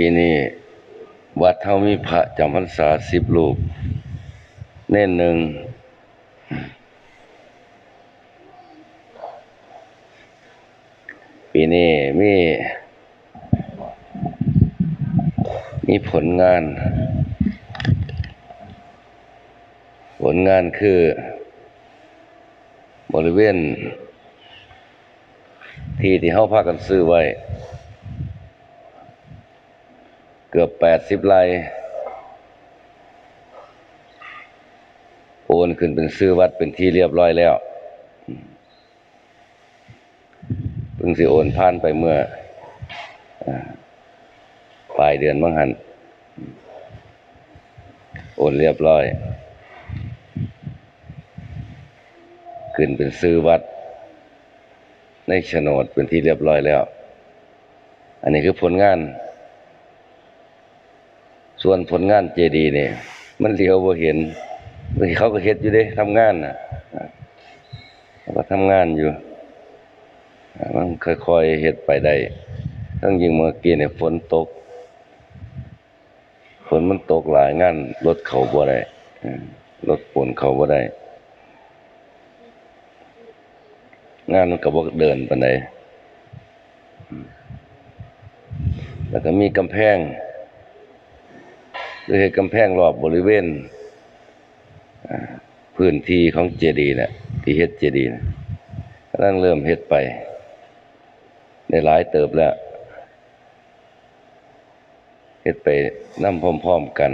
ปีนี้วัดเท่ามีพระจำพรรษาสิบรูป เน่นหนึ่ง ปีนี้มี มีผลงาน ผลงานคือบริเวณ ที่ที่เฮาพากันซื้อไว้ เกือบแปดสิบไร่โอนขึ้นเป็นซื้อวัดเป็นที่เรียบร้อยแล้วเพิ่งสิโอนผ่านไปเมื่อปลายเดือนมังหัน โอนเรียบร้อย ขึ้นเป็นซื้อวัด ในโฉนดเป็นที่เรียบร้อยแล้ว อันนี้คือผลงาน ส่วนผลงานเจดีเนี่ยมันเลียวบ่เห็นเขาก็เฮ็ดอยู่เด้ทำงานน่ะอ่าเขาก็ทำงานอยู่มันค่อยๆเฮ็ดไปได้ทั้งยิงเมื่อกี้เนี่ยฝนตกฝนมันตกหลายงานรถเขาบ่ได้อืมรถฝนเขาบ่ได้ งานมันก็บ่เดินปานใดแล้วก็มีกำแพง ด้วยกำแพงรอบบริเวณพื้นที่ของเจดีย์น่ะที่เฮ็ดเจดีย์นะกำลังเริ่มเฮ็ดไป ได้หลายเติบแล้วเฮ็ดไปนำพร้อมๆกัน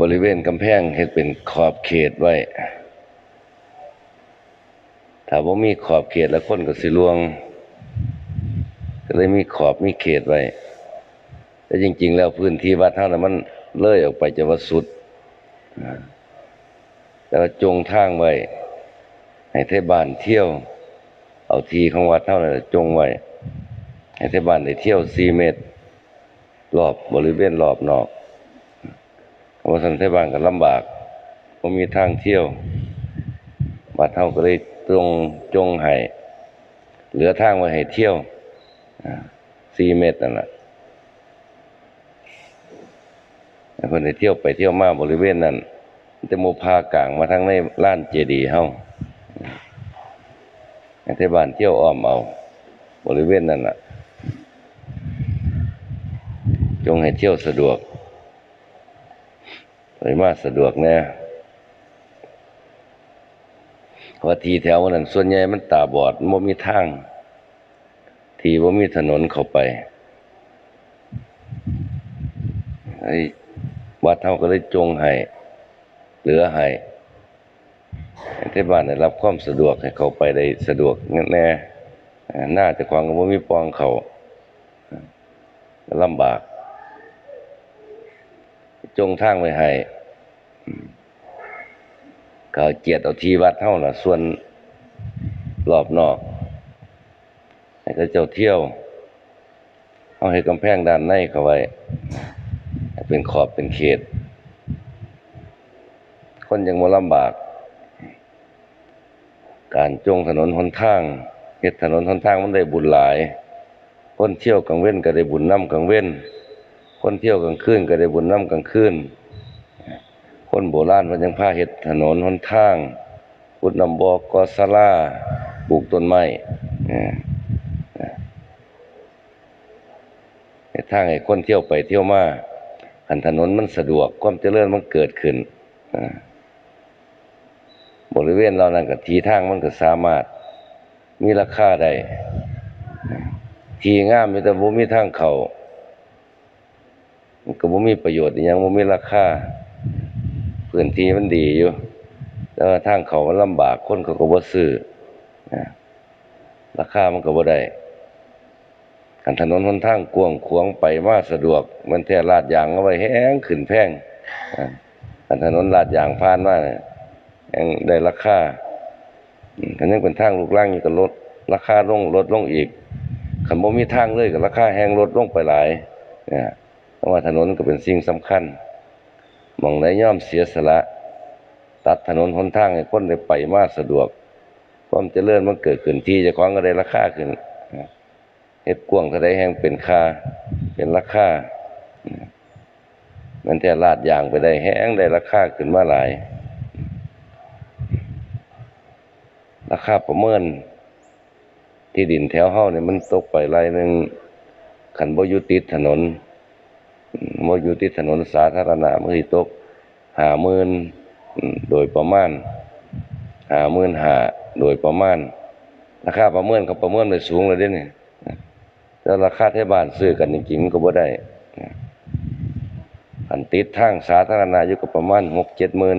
บริเวณกำแพงเฮ็ดเป็นขอบเขตไว้ ถ้าบ่ามีขอบเขตแล้วคนก็สิลวง ก็เลยมีขอบมีเขตไว้ แต่จริง ๆ แล้วพื้นที่วัดเฮาน่ะมันเลยออกไปจะว่าสุดแต่ว่าจงทางไว้ ให้เทศบาลเที่ยว เอาทีของวัดเท่านั้นจงไว้ ให้เทศบาลได้เที่ยว4เมตร รอบบริเวณรอบนอกเพราะว่าท่านเทศบาลก็ลำบากบ่มีทางเที่ยววัดเฮาก็เลยตรงจงให้เหลือทางไว้ให้เที่ยว อ่เมตรนั่นล่ะให้เพิ่นได้เที่ยวไปเที่ยวมาบริเวณนั้นจะโมพากลางมาทางในล้านเจดีย์เฮาให้เทศบาลเที่ยวอ้อมเอา บริเวณนั้นน่ะ จงให้เที่ยวสะดวกไปมาสะดวกแน่เพราทีแถวนั้นส่วนใหญ่มันตาบอดมันมีทาง ทีบ่ามีถนนเข้าไปไอ้วัดเฮาก็เลยจงให้เหลือให้ให้เทศบาลได้รับความสะดวกให้เขาไปได้สะดวกแน่หน้าจะควางก็บ่มีปองเขาลำบาก จงทางไว้ให้ก็เอาเจียดเอาทีวัดเฮาล่ะ ส่วนรอบนอก ให้เขาเจ้าเที่ยว เอาให้กำแพงด้านในเขาไว้ เป็นขอบเป็นเขต คนยังบ่ลำบาก การจงถนนหนทางเฮ็ดถนนหนทางมันได้บุญหลาย คนเที่ยวกลางเว้นก็ได้บุญนํกลางเว้น คนเที่ยวกลางคืนก็ได้บุญนํกลางคืนคนโบราณเพิ่นยังพาเฮ็ดถนนหนทางขุดนำบอกอศาลาปลูกต้นไม้เออเออ เฮ็ดทางให้คนเที่ยวไปเที่ยวมาคันถนนมันสะดวกความเจริญมันเกิดขึ้นบริเวณเรานั้นกับทีทางมันก็สามารถ มีราคาได้ทีงามมีแต่บ่มีทางเขามันก็บ่มีประโยชน์อิหยังบ่มีราคาพื้นที่มันดีอยู่แต่ว่าทางเขามันลำบากคนเขาก็บ่ซื้อราคามันก็บ่ได้ คันถนนหนทางกว้างขวางไปมาสะดวก มันแท้ลาดยางเอาไว้แฮงขึ้นแพงอันถนนลาดยางผ่านมาเนี่ยยังได้ราคาอันยังเป็นทางลูกล่างอยู่ก็ลดราคาลงลดลงอีกคันบ่มีทางเลยก็ราคาแฮงลดลงไปหลายเนี่ยเพราะว่าถนนก็เป็นสิ่งสำคัญมองใดย่อมเสียสละ ตัดถนนหนทางให้คนได้ไปมาสะดวกความเจริญมันเกิดขึ้นที่เจ้าของก็ได้ราคาขึ้น เฮ็ดกวงเท่าใดแห่งเป็นค่าเป็นราคามันแต่ลาดยางไปได้แห้งได้ราคาขึ้นมาหลาย ราคาประเมิน ที่ดินแถวเฮาเนี่ยมันตกไปรายหนึ่งคันบ่ยู่ติถนนอืมบ่ยู่ติถนนสาธารณะมันตก50,000อืมโดยประมาณ55,000โดยประมาณราคาประเมินเขาประเมินไว้สูงเลยเด้นี่ แต่ราคาที่บ้านซื้อกันจริงๆมันก็บ่ได้อันติดทางสาธารณะอยู่ก็ประมาณ6-7หมื่น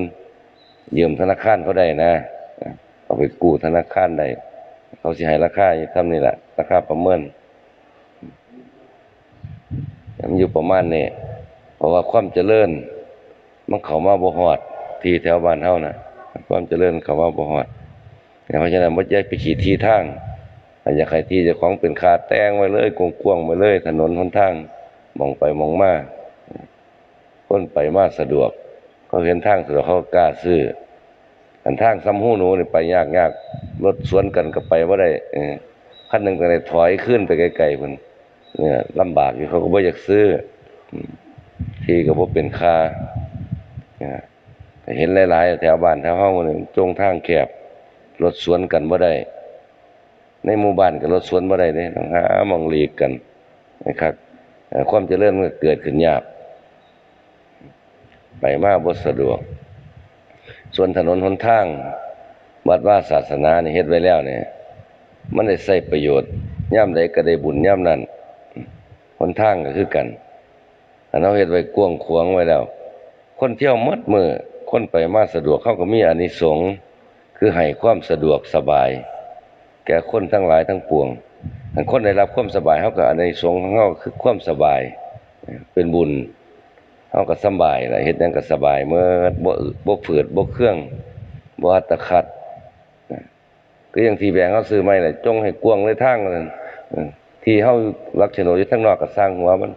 ยืมธนาคารเขาได้นะเอาไปกู้ธนาคารได้เขาสิให้ราคาทำนี่แหละราคาประเมินมันอยู่ประมาณนี้เพราะว่าความเจริญ มันเข้ามาบ่ฮอด ที่แถวบ้านเฮานะความเจริญเข้ามาบ่ฮอดเพราะฉะนั้นบ่อยกไปขี่ที่ทางถ้า อยากให้ที่เจ้าของเป็นคาแต่งไว้เลยกว้างไว้เลย ถนนหนทางมองไปมองมาคนไปมาสะดวก เขาเห็นทางสะดวกเขากกล้าซื้ออันทางซ้ำหูหนูนี่ไปยากยากรถสวนกันก็ไปว่าได้เออคันหนึ่งก็ได้ถอยขึ้นไปไกลๆพุ่นเนี่ยลำบากอยู่เขาก็บ่อยากซื้อ ที่ก็บ่เป็นคาเนี่ยเห็นหลาย ๆ แถวบ้านแถวเฮานี่จงทางแคบรถสวนกันบ่าได้ ในหมู่บ้านก็รถสวนบ่ได้เด้ต้องหามองหลีกกันนะครับความเจริญมันก็เกิดขึ้นยากไปมาบ่สะดวก ส่วนถนนหนทางวัดว่าศาสนานี่เฮ็ดไว้แล้วเนี่ยมันได้ใช้ประโยชน์ย่ำใดก็ได้บุญย่ำนั้นหนทางก็คือกันอันเราเฮ็ดไว้กว้างขวางไว้แล้ว คนเที่ยวหมดมือคนไปมาสะดวกเขาก็มีอานิสงส์คือให้ความสะดวกสบาย แก่คนทั้งหลายทั้งปวงถ้าคนได้รับความสบายเขาก็อานิสงส์ของเขาคือความสบาย เป็นบุญเฮาก็สบายละเฮ็ดยังก็สบายเมื่อบ่บ่ฝืดบ่เครื่องบ่อัตคัดนะคือย่างที่แบงเขาซื้อไม้ล่ะจงให้กวงเลยทางนั่นที่เฮารักโฉนดอยู่ทางนอกก็สร้างหัวมัน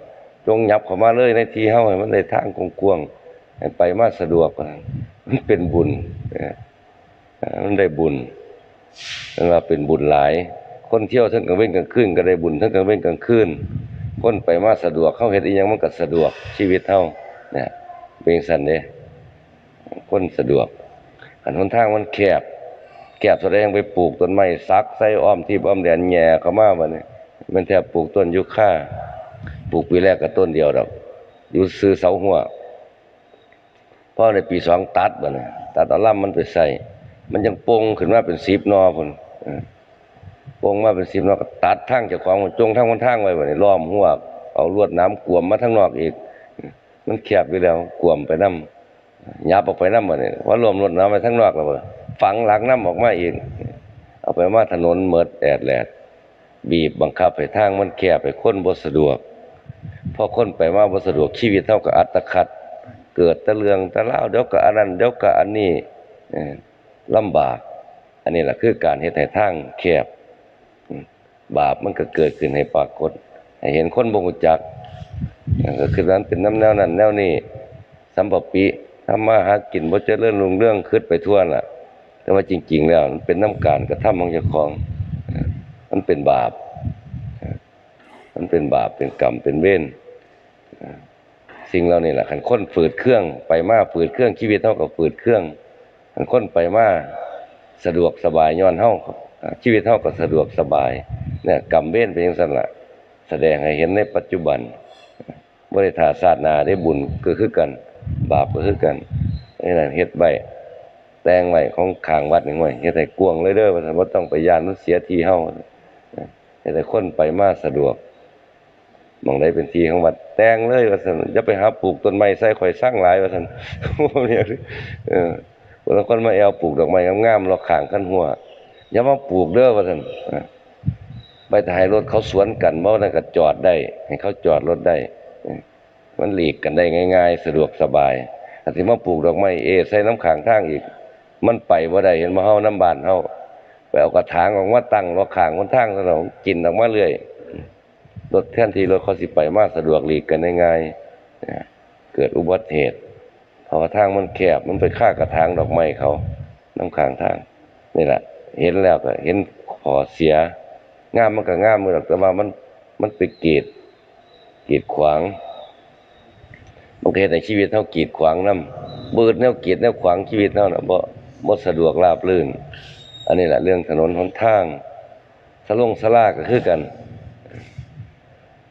จงยับเข้ามาเลยในที่เฮาให้มันได้ทางกว้างให้ไปมาสะดวกมันเป็นบุญมันได้บุญ นั่นว่าเป็นบุญหลาย คนเที่ยวทั้งกลางเว้นกลางคืนก็ได้บุญทั้งกลางเว้นกลางคืนคนไปมาสะดวกเข้าเฮ็ดอีหยังมันก็สะดวกชีวิตเฮาเนี่ยเป็นซั่นเด้คนสะดวกอันหนทางมันแคบแคบแสดงไปปลูกต้นไม้ซักใส่อ้อมที่อ้อมแดนแย่เข้ามาบัดนี้มันแทบปลูกต้นยูคาปลูกปีแรกก็ต้นเดียวดอกอยู่ซื้อเสาหัวพอในปีสองตัดบัดนี้ตัดเอาลำมันไปใส่ มันยังโป่งขึ้นมาเป็น10หนอพุ่นเออโป่งมาเป็นสิบนอก็ตัดทางเจ้าของจงทางคนทางไว้บัดนี้ล้อมหัวเอาลวดน้ำกวมมาทางนอกอีก มันแคบอยู่แล้วกวมไปนํยับออกไปนํบัดนี้ว่ารวมลวดน้ำไปทางนอกแล้วบัดฝังหลังน้ำออกมาอีก เอาไปมาถนนเมิดแอดแลดบีบบังคับให้ทางมันแคบให้คนบ่สะดวกพอคนไปมาบ่สะดวกชีวิตเท่ากับอัตคัด เกิดต่เรื่องแต่าเดี๋ยวก็อันนั้นเดี๋ยวก็อันนี้เอ ลำบาก อันนี้แหละคือการเฮ็ดให้ทางแคบบาปมันก็เกิดขึ้นให้ปรากฏให้เห็นคนบ่รู้จักก็คือนั้นเป็นน้ำแนวนั้นแนวนี้สัมปปิทำมาหากินบ่เจริญรุ่งเรื่องคิดไปทั่วน่ะ แต่ว่าจริง ๆ แล้วมันเป็นน้ำการกระทำของเจ้าของ มันเป็นบาป มันเป็นบาปเป็นกรรมเป็นเวรเออสิ่งเหล่านี้แหละคันค้นฝืดเครื่องไปมาฝืดเครื่องชีวิตเท่ากับฝืดเครื่อง คันคนไปมาสะดวกสบายย้อนเฮาอ่าชีวิตเฮาก็สะดวกสบายเนี่ยกรรมเว้นเป็นจังซั่นละแสดงให้เห็นในปัจจุบันบ่ได้ท่าชาติหน้าได้บุญก็คือกัน บาปก็คือกันนี่นั่นเฮ็ดไว้แตงไว้ของขางวัดนี่ไว้เฮ็ดให้กวงเลยเด้อว่าซั่นบ่ต้องไปยานมันเสียทีเฮาเฮ็ดให้คนไปมาสะดวกมองใดเป็นทีของวัดแตงเลยว่าซั่นอย่าไปหาปลูกต้นไม้ใส่ข่อยสร้างหลายว่าซั่นผมเนี่ยเออ คนละคนมาแอวปลูกดอกไม้งามๆเรอบข้างคันหัวอย่ามาปลูกเด้อว่าซั่นอ่าไปถ่ายรถเขาสวนกันบ่นั่นก็จอดได้ ให้เขาจอดรถได้ มันหลีกกันได้ง่าย ๆ สะดวกสบายอันที่มาปลูกดอกไม้เอ ใส่น้ำข้างทางอีก มันไปบ่าได้เห็นบ่เฮาน้ำบานเฮาไปเอากระถางออกมาตั้งรอข้างคนทางซะแล้วกินออกมาเรื่อยรถแทนที่รถเขาสิไปมาสะดวกหลีกกันได้ง่ายเกิดอุบัติเหตุ เพราะว่าทางมันแคบมันไปฆ่ากระถางดอกไม้เขาน้ำข้างทางนี่แหละเห็นแล้วก็เห็นขอเสียงามมันก็งามมือหรอกแต่ว่ามันมันไปเกีดกีดขวางมันเฮ็ดให้ชีวิตเฮากีดขวางน้ำบืดแนวกีดแนวขวางชีวิตเฮาน่ะบ่บ่สะดวกราบรื่น อันนี้แหละเรื่องถนนหนทางสลงสลาก็คือกัน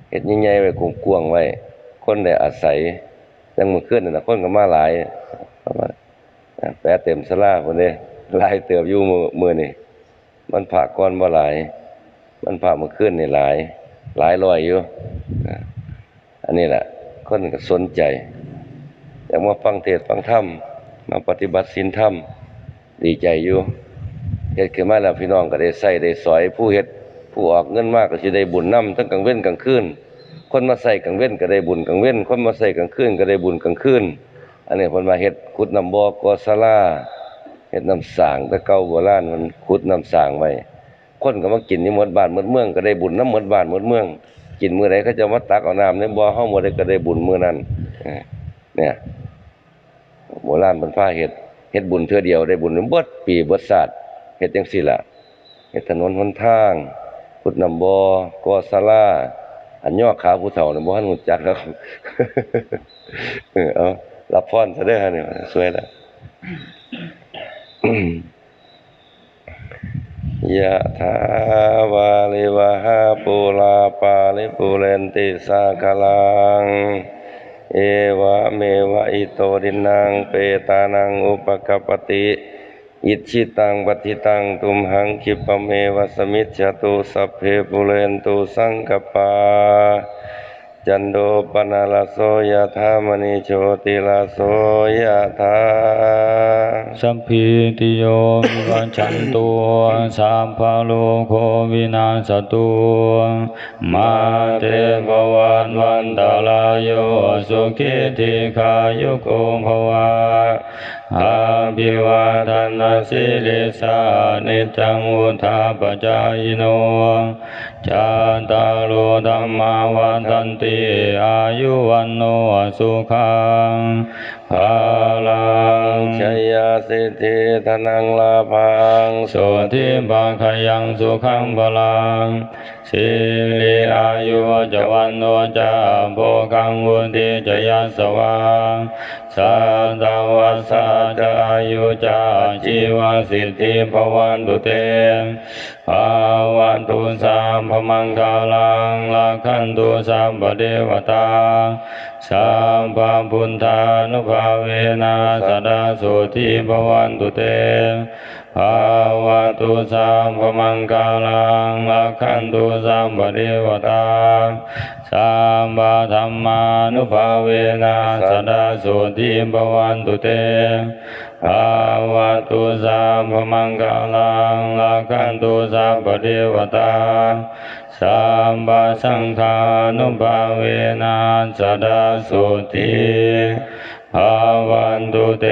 เฮ็ดใหญ่ๆไว้กว้างๆไว้ คนได้อาศัย จังมือคืนนั่นนะคนก็มาหลายมาแปะเต็มศาลาพุ่นเด้ลายเติบอยู่มือมือนี้มันผ่าก่อนบ่หลาย มันผ่ามื่อคืนนี่หลาย หลายร้อยอยู่อันนี้แหละคนก็สนใจอยากมาฟังเทศฟังธรรมมาปฏิบัติศีลธรรมดีใจอยู่เฮ็ดขึ้นมาแล้วพี่น้องก็ได้ใช้ได้สอยผู้เฮ็ดผู้ออกเงินมากก็สิได้บุญนำทั้งกลางเว้นกลางคืน คนมาใส่กลางเว้นก็ได้บุญกลางเว้นคนมาใส่กลางคืนก็ได้บุญกลางคืนอันนี้เพิ่นว่าเฮ็ดขุดน้ำบ่อกอศาลาเฮ็ดน้ำสางแต่เก่าโบราณมันขุดน้ำสางไว้คนก็มากินนี่หมดบ้านหมดเมืองก็ได้บุญน้ำหมดบ้านหมดเมือง กินมื้อใดเขาจะมาตักเอาน้ำในบ่อเฮามื้อใดก็ได้บุญมื้อนั้นเนี่ยโบราณเพิ่นพาเฮ็ดเฮ็ดบุญเทื่อเดียวได้บุญเบิดปีเบิดชาสติเฮ็ดจังซี่ล่ะเฮ็ดถนนหนทางขุดน้ำบ่อกอศาลา อันย่อขาผู้เฒ่าน่ะบ่ทันรู้จักแล้วเออเอารับพรซะเด้อเนี่ยสวยแล้วยะถาวาลิวหาปุราปาลิปุเรนติสาคลัง เอวะเมวะอิโตดินังเปตานังอุปกปติ อิชิตังปฏิตังตุมหังคิปเมวะสมิจจตุสัพเพปุเรนตุสังกปา จันโดปนาลโสยะธามณิโชติลาโสยะธาสัพพิติโยวิวัชชันตุสัพพะโลโควินาศตุมาเตภวันวันตาลายโยสุขิธิขายุโกภวะ อาภิวาทนาสิริสานิจังวุธาปจายโนจาตาโลธรรมาวันตันติอายุวันโนสุขังภาลังชัยาสิทธิธนังลาภังโสทิบาคยังสุขังพลังสิริอายุจวันโนจะโภกังวุติจยัสวังสัตวัสสะจะอายุจะชีวสิทธิภวันตุเตภาวันตุสัมภมังคาลังลักขันตุสัมปเดวตาสัมปะพุทธานุภาเวนะสดาสุทิภวันตุเตภาวะตุสัมภมังกาลังละคันตุสัมปเดวตาสัมปะธรรมานุภาเวนะสดาสุทิภวันตุเต ภาวะตุสัมภมังกาลังลักขันตุสัมปเดวตาสัมปะสังฆานุภาเวนะสดาสุทิภาวันตุเต